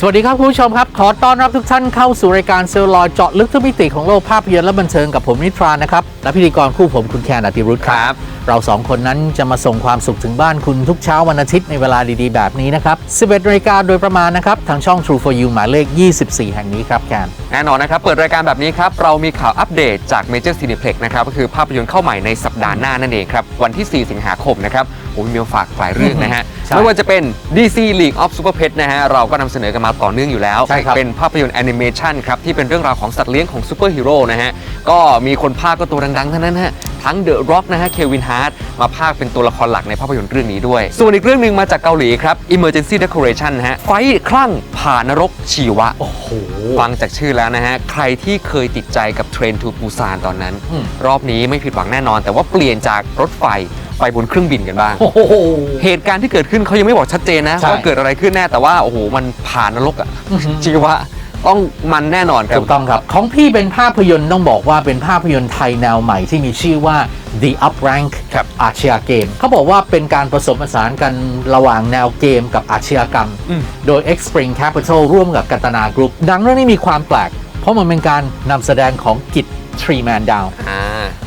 สวัสดีครับคุณผู้ชมครับ ขอต้อนรับทุกท่านเข้าสู่รายการเซลลอยเจาะลึกทุกมิติของโลกภาพยนตร์และบันเทิงกับผมนิทรานะครับ และพิธีกรคู่ผมคุณแคนอติรุธครับ เราสองคนนั้นจะมาส่งความสุขถึงบ้านคุณทุกเช้าวันอาทิตย์ในเวลาดีๆ แบบนี้นะครับ 11นาฬิกาโดยประมาณนะครับ ทางช่อง True for You หมายเลข 24 แห่งนี้ครับแคนแน่นอนนะครับ เปิดรายการแบบนี้ครับ เรามีข่าวอัปเดตจาก Major Cineplex นะครับก็คือภาพยนตร์เข้าใหม่ในสัปดาห์หน้านั่นเองครับวันที่ 4 สิงหาคมนะครับผมมีมาฝากหลายเรื่องนะฮะใช่ไม่ว่าจะเป็น DC League of Super Pets นะฮะเราก็นำเสนอกันมาต่อเนื่องอยู่แล้วใช่ครับเป็นภาพยนตร์แอนิเมชันครับที่เป็นเรื่องราวของสัตว์เลี้ยงของซูเปอร์ฮีโร่นะฮะก็มีคนภาคก็ตัวดังๆทั้งนั้นฮะทั้งเดอะร็อกนะฮะเควินฮาร์ดมาภาคเป็นตัวละครหลักในภาพยนตร์เรื่องนี้ด้วย ส่วนอีกเรื่องหนึ่งมาจากเกาหลีครับ Emergency Decoration นะฮะไฟคลั่งผ่านรกชีวะ โอ้โห ฟังจากชื่อแล้วนะฮะ ใครที่เคยติดใจกับเทรนทูปูซานตอนนั้นอืมรอบนี้ไม่ผิดหวังแน่นอน แต่ว่าเปลี่ยนจากรถไฟ ไปบนเครื่องบินกันบ้าง โอ้โห เหตุการณ์ที่เกิดขึ้นเขายังไม่บอกชัดเจนนะใช่ว่าเกิดอะไรขึ้นแน่แต่ว่าโอ้โหมันผ่านนรกอะอื้อหือชีวะต้องมันแน่นอนครับ ถูกต้องครับ ของพี่เป็นภาพยนตร์ต้องบอกว่าเป็นภาพยนตร์ไทยแนวใหม่ที่มีชื่อว่า The Up Rank ครับ อาชญาเกม เขาบอกว่าเป็นการผสมผสานกันระหว่างแนวเกมกับอาชญากรรม อืม โดย X Spring Capital ร่วมกับกัตนากรุ๊ปหนังเรื่องนี้มีความแปลก เพราะมันเป็นการนำแสดงของกิจ Three Man Down อ่า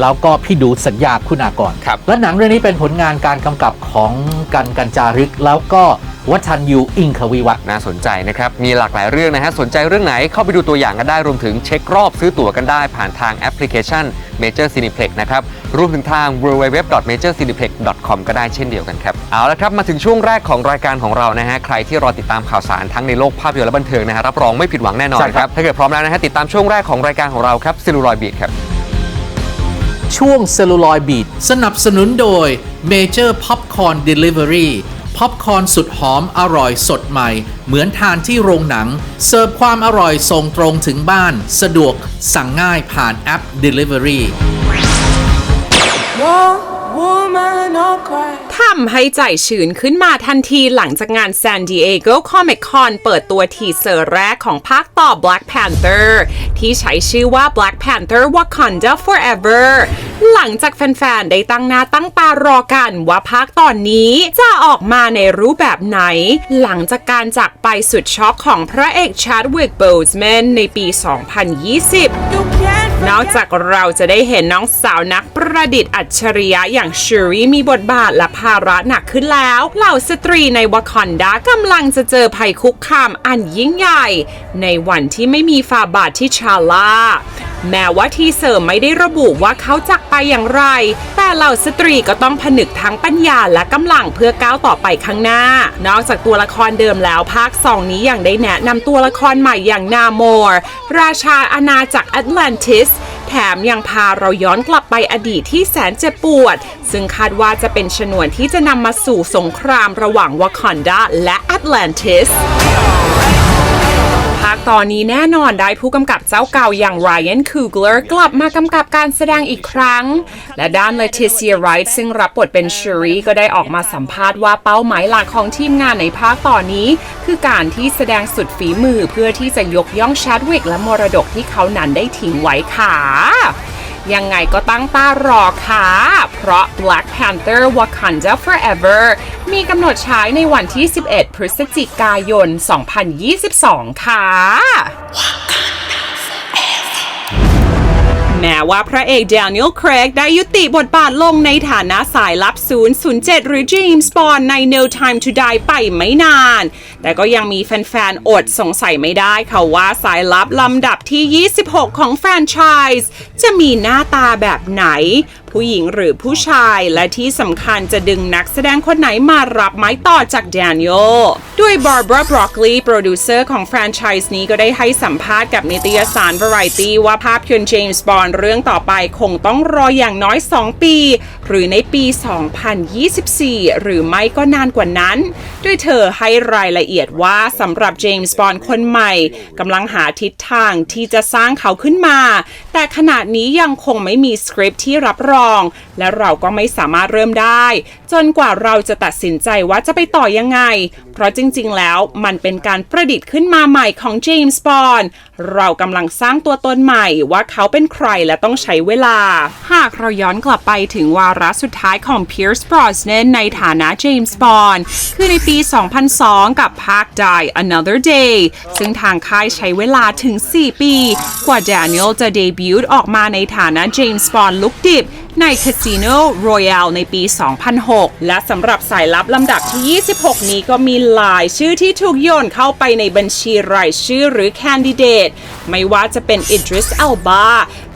แล้วก็พี่ดูสัญญาคุณากรครับ และหนังเรื่องนี้เป็นผลงานการกำกับของกันกัญจารึก แล้วก็วัฒนยูอิงควิวัฒน์น่าสนใจนะครับ มีหลากหลายเรื่องนะฮะ สนใจเรื่องไหนเข้าไปดูตัวอย่างกันได้ รวมถึงเช็ครอบซื้อตั๋วกันได้ผ่านทางแอปพลิเคชัน Major Cineplex นะครับ รวมถึงทาง www.majorcineplex.com ก็ได้เช่นเดียวกันครับ เอาละครับ มาถึงช่วงแรกของรายการของเรานะฮะ ใครที่รอติดตามข่าวสารทั้งในโลกภาพยนตร์และบันเทิงนะฮะ รับรองไม่ผิดหวังแน่นอนใช่คครัรับบถ้าเกิดพร้อมแล้วนะฮะ ติดตามช่วงแรกของรายการของเราครับ Celluloid Beat ครับ ช่วงเซลลูลอยบีดสนับสนุนโดย Major Popcorn Delivery พ็อปคอนสุดหอมอร่อยสดใหม่ เหมือนทานที่โรงหนัง เสิร์ฟความอร่อยส่งตรงถึงบ้าน สะดวกสั่งง่ายผ่านแอป Delivery One woman or cry. ทำให้ใจชื้นขึ้นมาทันทีหลังจากงาน San Diego Comic Con เปิดตัวทีเซอร์แรกของภาคต่อ Black Panther ที่ใช้ชื่อว่า Black Panther Wakanda Forever หลังจากแฟน ๆ ได้ตั้งหน้าตั้งตารอกันว่าภาคตอนนี้จะออกมาในรูปแบบไหน หลังจากการจากไปสุดช็อกของพระเอก Chadwick Boseman ในปี 2020 นอกจากเราจะได้เห็นน้องสาวนักประดิษฐ์อัจฉริยะอย่างเชอรี่มีบทบาทและภาระหนักขึ้นแล้ว เหล่าสตรีในวากันดากำลังจะเจอภัยคุกคามอันยิ่งใหญ่ ในวันที่ไม่มีฟาบาทที่ชาลาแม้ว่าทีเสริมไม่ได้ระบุว่าเขาจักไปอย่างไร แต่เหล่าสตรีก็ต้องผนึกทั้งปัญญาและกำลังเพื่อก้าวต่อไปข้างหน้า นอกจากตัวละครเดิมแล้วภาค2นี้ยังได้แนะนำตัวละครใหม่อย่างนาโมร์ราชาอาณาจักรแอตแลนติส แถมยังพาเราย้อนกลับไปอดีตที่แสนเจ็บปวด ซึ่งคาดว่าจะเป็นชนวนที่จะนำมาสู่สงครามระหว่างวากันดาและแอตแลนติส ตอนนี้แน่นอนได้ผู้กำกับเจ้าเก่าอย่าง Ryan Coogler กลับมากำกับการแสดงอีกครั้ง และด้าน Leticia Wright ซึ่งรับบทเป็นชูรี่ก็ได้ออกมาสัมภาษณ์ว่าเป้าหมายหลักของทีมงานในภาคต่อนนี้ คือการที่แสดงสุดฝีมือเพื่อที่จะยกย่องชาดวิกและมรดกที่เขานั้นได้ทิ้งไว้ค่ะ ยังไงก็ตั้งตารอค่ะ เพราะ Black Panther Wakanda Forever มีกำหนดฉายในวันที่ 11 พฤศจิกายน 2022 ค่ะ แม้ว่าพระเอกเดนิเอลครกได้ยุติบทบาทลงในฐานะสายลับ 007 หรือ James Bond ใน No Time to Die ไปไม่นาน แต่ก็ยังมีแฟนๆ อดสงสัยไม่ได้ค่ะว่าสายลับลำดับที่ 26 ของแฟรนไชส์จะมีหน้าตาแบบไหน ผู้หญิงหรือผู้ชายและที่สำคัญจะดึงนักแสดงคนไหนมารับไม้ต่อจากแดเนียลด้วยบาร์บราบร็อกลีโปรดิวเซอร์ของแฟรนไชส์นี้ก็ได้ให้สัมภาษณ์กับนิตยสาร Variety ว่าภาพยนตร์ James Bond เรื่องต่อไปคงต้องรออย่างน้อย 2 ปี หรือในปี 2024 หรือไม่ก็นานกว่านั้นด้วยเธอให้รายละเอียดว่าสำหรับ James Bond คนใหม่กำลังหาทิศทางที่จะสร้างเขาขึ้นมา แต่ขณะนี้ยังคงไม่มีสคริปที่รับรอง และเราก็ไม่สามารถเริ่มได้ จนกว่าเราจะตัดสินใจว่าจะไปต่อยังไง เพราะจริงๆ แล้วมันเป็นการประดิษฐ์ขึ้นมาใหม่ของ James Bond เรากำลังสร้างตัวตนใหม่ว่าเขาเป็นใครและต้องใช้เวลา หากเราย้อนกลับไปถึงวาระสุดท้ายของ Pierce Brosnan ในฐานะ James Bond คือในปี 2002 กับภาค Die Another Day ซึ่งทางค่ายใช้เวลาถึง 4 ปี กว่า Daniel จะเดบิวต์ออกมาในฐานะ James Bond ลุกดิบใน Casino Royale ในปี 2006 และสำหรับสายลับลำดับที่ 26 นี้ก็มีหลายชื่อที่ถูกโยนเข้าไปในบัญชีรายชื่อหรือ Candidate ไม่ว่าจะเป็นอิดริสเอลบา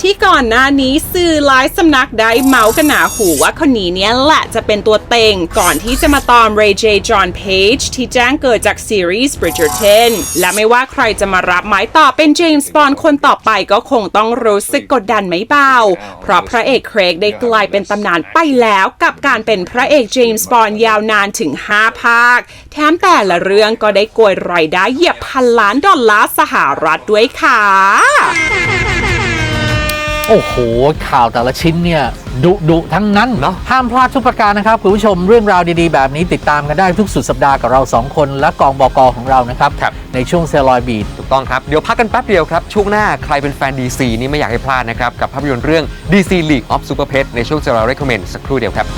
ที่ก่อนหน้านี้สื่อหลายสำนักได้เมาส์กันหนาหูว่าคนนี้เนี่ยแหละจะเป็นตัวเต็ง ก่อนที่จะมาตอม Ray J John Page ที่แจ้งเกิดจากซีรีส์ Bridgerton และไม่ว่าใครจะมารับไม้ต่อเป็น James Bond คนต่อไปก็คงต้องรู้สึกกดดันไม่เบา เพราะพระเอกเครกได้กลายเป็นตำนานไปแล้วกับการเป็นพระเอกเจมส์บอนด์ยาวนานถึง 5 ภาค แถมแต่ละเรื่องก็ได้โกยรายได้เหยียบพันล้านดอลลาร์สหรัฐด้วยค่ะ อ้โห ข่าวแต่ละชิ้นเนี่ยดุดุทั้งนั้นเนอะห้ามพลาดทุกประการนะครับ คุณผู้ชมเรื่องราวดีๆ แบบนี้ติดตามกันได้ทุกสุดสัปดาห์กับเรา 2 คนและกองบกของเรานะครับครับในช่วงเซลลอยบีดถูกต้องครับ เดี๋ยวพักกันแป๊บเดียวครับ ช่วงหน้าใครเป็นแฟน DC นี่ไม่อยากให้พลาดนะครับ กับภาพยนตร์เรื่อง DC League of Super Pets ในช่วง Zero Recommend สักครู่เดียวครับ